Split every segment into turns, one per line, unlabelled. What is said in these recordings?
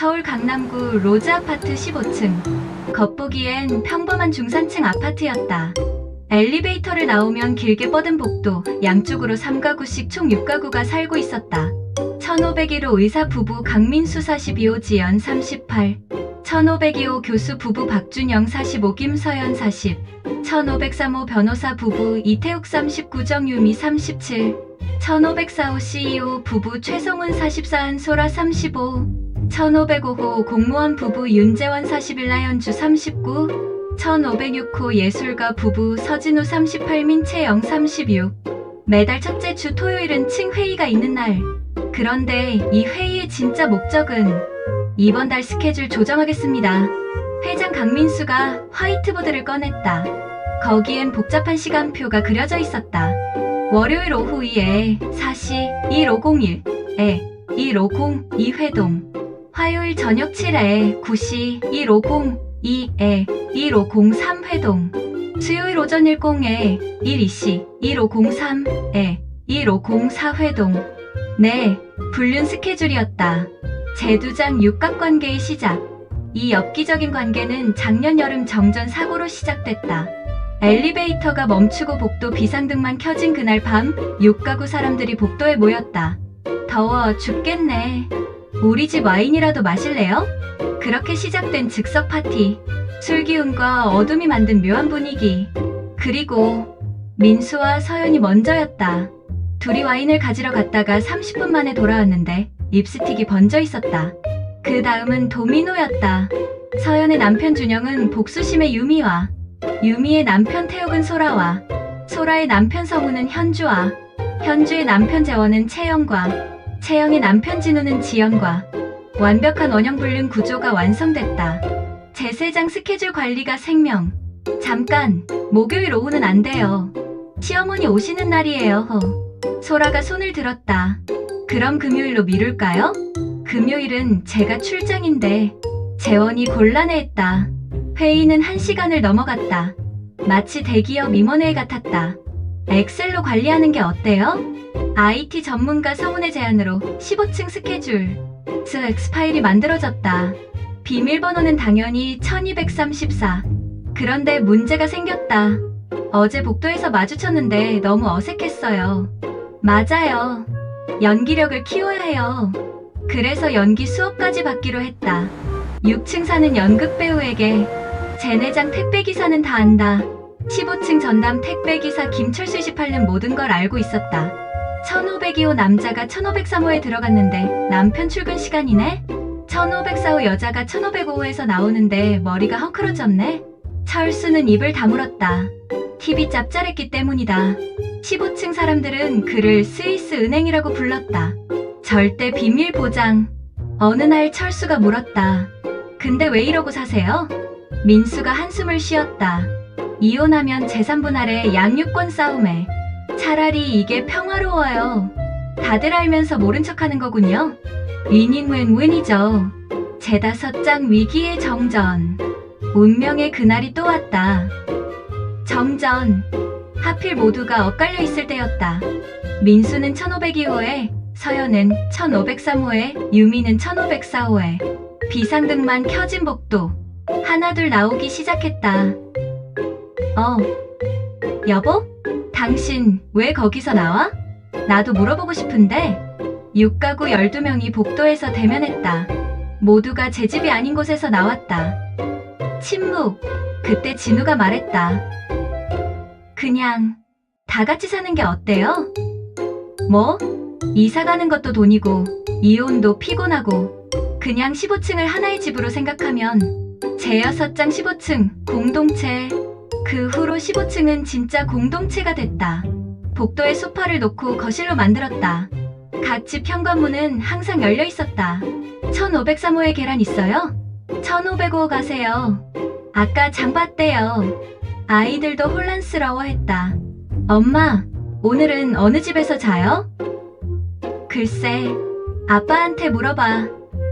서울 강남구 로즈 아파트 15층. 겉보기엔 평범한 중산층 아파트였다. 엘리베이터를 나오면 길게 뻗은 복도, 양쪽으로 3가구씩 총 6가구가 살고 있었다. 1501호 의사 부부 강민수 42호 지연 38, 1502호 교수 부부 박준영 45 김서연 40, 1503호 변호사 부부 이태욱 39 정유미 37, 1504호 CEO 부부 최성훈 44 한소라 35, 1505호 공무원 부부 윤재원 41 나연주 39, 1506호 예술가 부부 서진우 38 민채영 36. 매달 첫째 주 토요일은 층 회의가 있는 날. 그런데 이 회의의 진짜 목적은 이번 달 스케줄 조정하겠습니다. 회장 강민수가 화이트보드를 꺼냈다. 거기엔 복잡한 시간표가 그려져 있었다. 월요일 오후 2에 4시 1501에 1502 2회동. 화요일 저녁 7에 9시 1502에 1503 회동. 수요일 오전 10에 12시 1503에 1504 회동. 네, 불륜 스케줄이었다. 제두장 육각관계의 시작. 이 엽기적인 관계는 작년 여름 정전 사고로 시작됐다. 엘리베이터가 멈추고 복도 비상등만 켜진 그날 밤, 육가구 사람들이 복도에 모였다. 더워 죽겠네. 우리 집 와인이라도 마실래요? 그렇게 시작된 즉석 파티. 술 기운과 어둠이 만든 묘한 분위기. 그리고 민수와 서연이 먼저였다. 둘이 와인을 가지러 갔다가 30분 만에 돌아왔는데 립스틱이 번져 있었다. 그 다음은 도미노였다. 서연의 남편 준영은 복수심의 유미와 유미의 남편 태욱은 소라와 소라의 남편 성우는 현주와 현주의 남편 재원은 채영과 채영의 남편 진우는 지연과 완벽한 원형불륜 구조가 완성됐다. 제세장 스케줄 관리가 생명. 잠깐, 목요일 오후는 안 돼요. 시어머니 오시는 날이에요. 허. 소라가 손을 들었다. 그럼 금요일로 미룰까요? 금요일은 제가 출장인데 재원이 곤란해했다. 회의는 한 시간을 넘어갔다. 마치 대기업 임원회의 같았다. 엑셀로 관리하는 게 어때요? IT 전문가 성운의 제안으로 15층 스케줄, 스 엑스 파일이 만들어졌다. 비밀번호는 당연히 1234. 그런데 문제가 생겼다. 어제 복도에서 마주쳤는데 너무 어색했어요. 맞아요. 연기력을 키워야 해요. 그래서 연기 수업까지 받기로 했다. 6층 사는 연극 배우에게 제내장 택배기사는 다 안다. 15층 전담 택배기사 김철수 28는 모든 걸 알고 있었다. 1502호 남자가 1503호에 들어갔는데 남편 출근 시간이네? 1504호 여자가 1505호에서 나오는데 머리가 헝클어졌네? 철수는 입을 다물었다. TV 짭짤했기 때문이다. 15층 사람들은 그를 스위스 은행이라고 불렀다. 절대 비밀 보장. 어느 날 철수가 물었다. 근데 왜 이러고 사세요? 민수가 한숨을 쉬었다. 이혼하면 재산 분할에 양육권 싸움에. 차라리 이게 평화로워요. 다들 알면서 모른 척 하는 거군요. 위닝 윈윈이죠. 제다섯 장 위기의 정전. 운명의 그날이 또 왔다. 정전. 하필 모두가 엇갈려 있을 때였다. 민수는 1502호에, 서연은 1503호에, 유미는 1504호에. 비상등만 켜진 복도. 하나둘 나오기 시작했다. 어. 여보? 당신 왜 거기서 나와? 나도 물어보고 싶은데. 6가구 12명이 복도에서 대면했다. 모두가 제 집이 아닌 곳에서 나왔다. 침묵. 그때 진우가 말했다. 그냥 다 같이 사는 게 어때요? 뭐? 이사 가는 것도 돈이고 이혼도 피곤하고 그냥 15층을 하나의 집으로 생각하면 제 6장 15층 공동체 그 후로 15층은 진짜 공동체가 됐다. 복도에 소파를 놓고 거실로 만들었다. 각 집 현관문은 항상 열려 있었다. 1503호에 계란 있어요? 1505호 가세요. 아까 장 봤대요. 아이들도 혼란스러워했다. 엄마, 오늘은 어느 집에서 자요? 글쎄, 아빠한테 물어봐.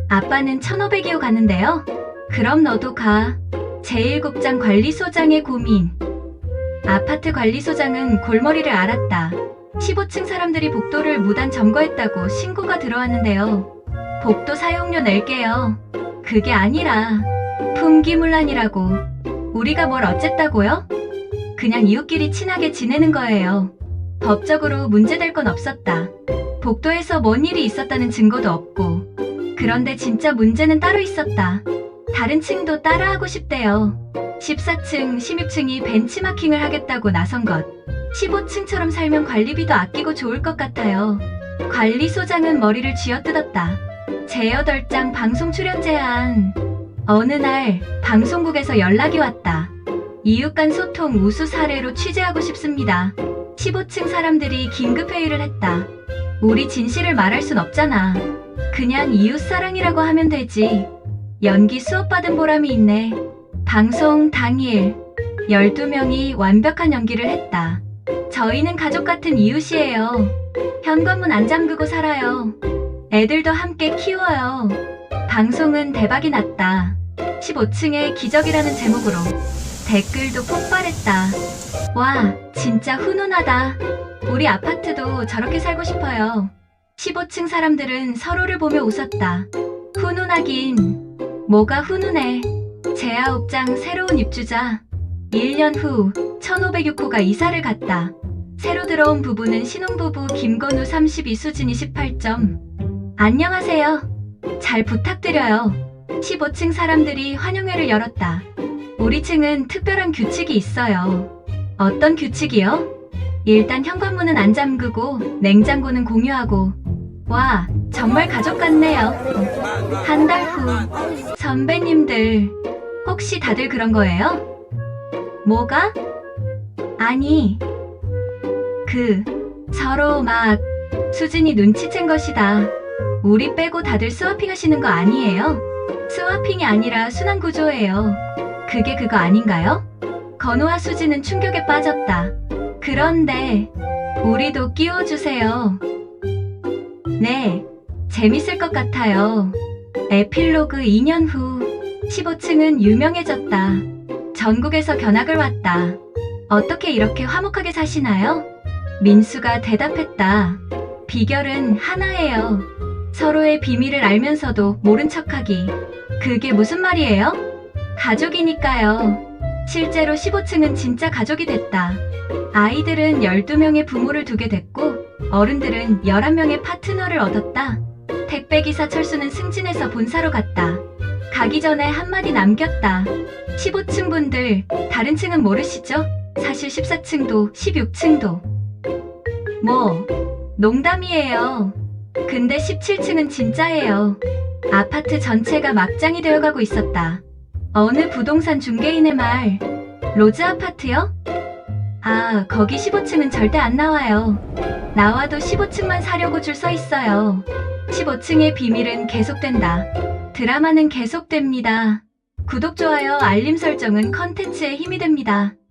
아빠는 1502호 갔는데요. 그럼 너도 가. 제1국장 관리소장의 고민. 아파트 관리소장은 골머리를 앓았다. 15층 사람들이 복도를 무단 점거했다고 신고가 들어왔는데요. 복도 사용료 낼게요. 그게 아니라 풍기물란이라고. 우리가 뭘 어쨌다고요? 그냥 이웃끼리 친하게 지내는 거예요. 법적으로 문제될 건 없었다. 복도에서 뭔 일이 있었다는 증거도 없고. 그런데 진짜 문제는 따로 있었다. 다른 층도 따라하고 싶대요. 14층, 16층이 벤치마킹을 하겠다고 나선 것. 15층처럼 살면 관리비도 아끼고 좋을 것 같아요. 관리소장은 머리를 쥐어뜯었다. 제8장 방송 출연 제한. 어느 날 방송국에서 연락이 왔다. 이웃 간 소통 우수 사례로 취재하고 싶습니다. 15층 사람들이 긴급 회의를 했다. 우리 진실을 말할 순 없잖아. 그냥 이웃 사랑이라고 하면 되지. 연기 수업 받은 보람이 있네. 방송 당일 12명이 완벽한 연기를 했다. 저희는 가족 같은 이웃이에요. 현관문 안 잠그고 살아요. 애들도 함께 키워요. 방송은 대박이 났다. 15층의 기적이라는 제목으로 댓글도 폭발했다. 와, 진짜 훈훈하다. 우리 아파트도 저렇게 살고 싶어요. 15층 사람들은 서로를 보며 웃었다. 훈훈하긴. 뭐가 훈훈해. 제아옥장 새로운 입주자. 1년 후 1506호가 이사를 갔다. 새로 들어온 부부는 신혼부부 김건우 32, 수진 28점. 안녕하세요. 잘 부탁드려요. 15층 사람들이 환영회를 열었다. 우리 층은 특별한 규칙이 있어요. 어떤 규칙이요? 일단 현관문은 안 잠그고 냉장고는 공유하고. 와, 정말 가족 같네요. 한 달 후. 선배님들, 혹시 다들 그런 거예요? 뭐가? 아니, 그, 서로 막, 수진이 눈치챈 것이다. 우리 빼고 다들 스와핑 하시는 거 아니에요? 스와핑이 아니라 순환 구조예요. 그게 그거 아닌가요? 건우와 수지는 충격에 빠졌다. 그런데, 우리도 끼워주세요. 네, 재밌을 것 같아요. 에필로그 2년 후, 15층은 유명해졌다. 전국에서 견학을 왔다. 어떻게 이렇게 화목하게 사시나요? 민수가 대답했다. 비결은 하나예요. 서로의 비밀을 알면서도 모른 척하기. 그게 무슨 말이에요? 가족이니까요. 실제로 15층은 진짜 가족이 됐다. 아이들은 12명의 부모를 두게 됐고, 어른들은 11명의 파트너를 얻었다. 택배기사 철수는 승진해서 본사로 갔다. 가기 전에 한마디 남겼다. 15층 분들, 다른 층은 모르시죠? 사실 14층도 16층도. 뭐, 농담이에요. 근데 17층은 진짜예요. 아파트 전체가 막장이 되어가고 있었다. 어느 부동산 중개인의 말. 로즈 아파트요? 아, 거기 15층은 절대 안 나와요. 나와도 15층만 사려고 줄 서 있어요. 15층의 비밀은 계속된다. 드라마는 계속됩니다. 구독, 좋아요, 알림 설정은 컨텐츠에 힘이 됩니다.